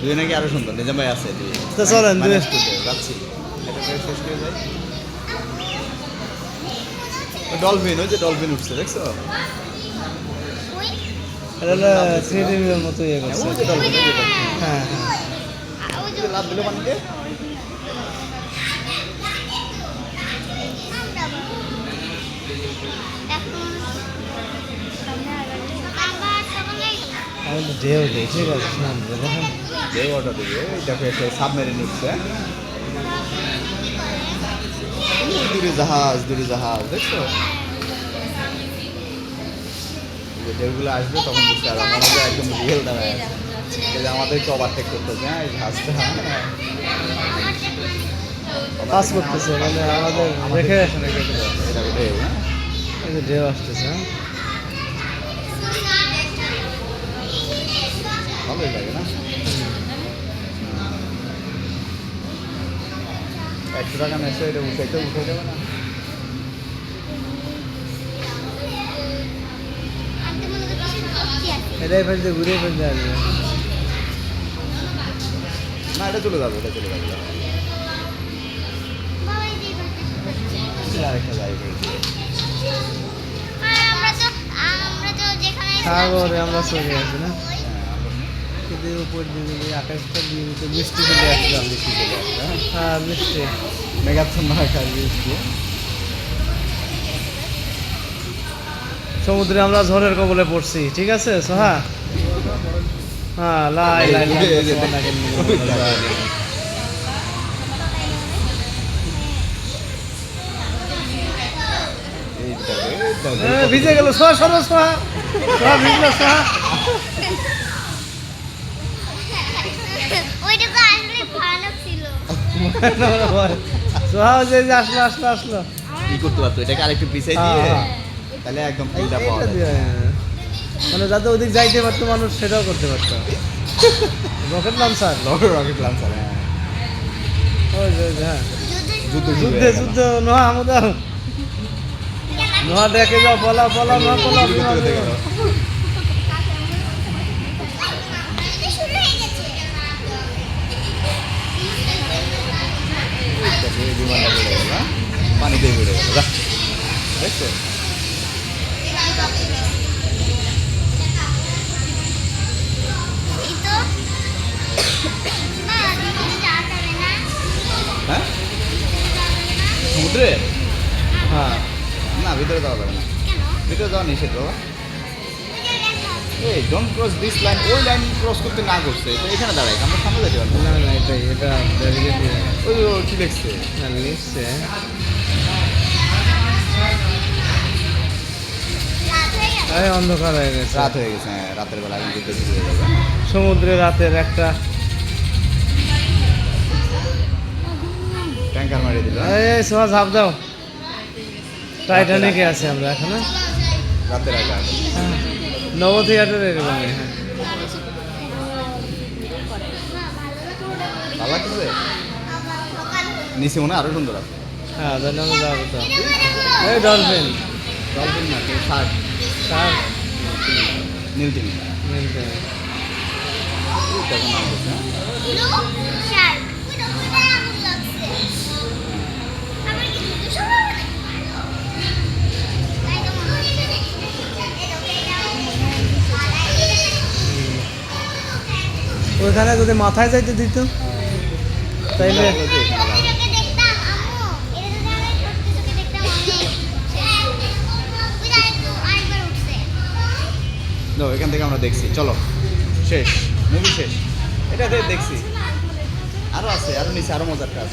দুই নাকি আরও সুন্দর? নিজাম ভাই আছে দুই। তো চলেন, মানে দুই- যাচ্ছি। এটা শেষ করে যাই। ডলফিন ওই যে ডলফিন উঠছে দেখছ? এটা থ্রি মতো ইয়ে হ্যাঁ, করছে। ওই যে ডলফিন হ্যাঁ লাভ দিল পানিতে আমি তো ঢেউ আছে সমুদ্রে দেখেন অর্ডার দেবে এই দেখো একটা সাবমেরিন উঠছে। দূরে জাহাজ দূরে জাহাজ দেখছ? যে ঢেউগুলো আসবে তখন বুঝতে পারব। হয় একদম রিয়েল দাঁড়ায় আছে। আমাদেরকে ওভারটেক করতেছে হ্যাঁ এই জাহাজটা হ্যাঁ। কাজ করতেছে মানে আমাদের এটা ঢেউ হ্যাঁ। ঢেউ আসতেছে হ্যাঁ। একশো টাকা নেছে এটা উঠাইতে উঠে। দেবে না এটাই ফেলতে ঘুরে ফেলতে আসবে। না এটা চলে যাবে এটা চলে যাবে। আরেকটা যাই সাগরে আমরা চলে আসি না? কিন্তু উপর দিয়ে যে আকাশটা দিয়ে দিতে বৃষ্টি চলে আসলাম বৃষ্টি চলে আসছে হ্যাঁ হ্যাঁ বৃষ্টি মেঘাচ্ছন্ন আকাশ বৃষ্টি সমুদ্রে আমরা ঝড়ের কবলে পড়ছি ঠিক আছে সোহা হ্যাঁ লাই লাই ভিজে গেল সোহা সরো সোহা সোহা ভিজলো সোহা সোহা যে যে আসলো আসলো আসলো কি করতে পারতো? এটাকে আরেকটু পিছাই দিয়ে হ্যাঁ, তাহলে একদম ফুলটা পাওয়া দিয়ে, মানে যাতে ওদিক যাইতে পারতো মানুষ সেটাও করতে পারতো। রকেট লঞ্চার রকেট লঞ্চার হ্যাঁ। হ্যাঁ। যুদ্ধে যুদ্ধ নোহা আমদাও নোহা দেখে যাও পলা পলা নোহা পলা দেখছ হ্যাঁ সমুদ্রে হ্যাঁ না ভিতরে যাওয়া যাবে না ভিতরে যাওয়া নিষেধ বাবা। এই ডোন্ট ক্রস দিস লাইন ওই লাইন ক্রস করতে না করছে তো এখানে দাঁড়াই আমরা সামনে যেতে পারব না না এটাই এটা ওই কি লিখছে না লিখছে অন্ধকার হয়ে গেছে। রাত হয়ে গেছে হ্যাঁ রাতের বেলা যুদ্ধ শুরু হয়ে যাবে সমুদ্রে রাতের একটা ট্যাঙ্কার মারিয়ে দিল এই সোহা ঝাপ দাও। টাইটানিকে আছে আমরা এখন হ্যাঁ? রাতের হ্যাঁ নব থিয়েটার এরকমই হ্যাঁ। ভালো লাগতেছে? নিচে মনে হয় আরও সুন্দর আছে। হ্যাঁ তো এই ডলফিন ডলফিন না শার্ক সার নীল টিম মিলতে তখন নাম বলছে? ব্লু শার্ক ওইটা আগুন লাগছে আমার কি দুটো সময় তাই তো ওইখানে যদি মাথায় যাইতে দিত তাইলে No, এখান থেকে আমরা দেখছি। চলো শেষ মুভি শেষ। এটা দেখছি। আরও আছে আরও নিচে আরও মজারটা আছে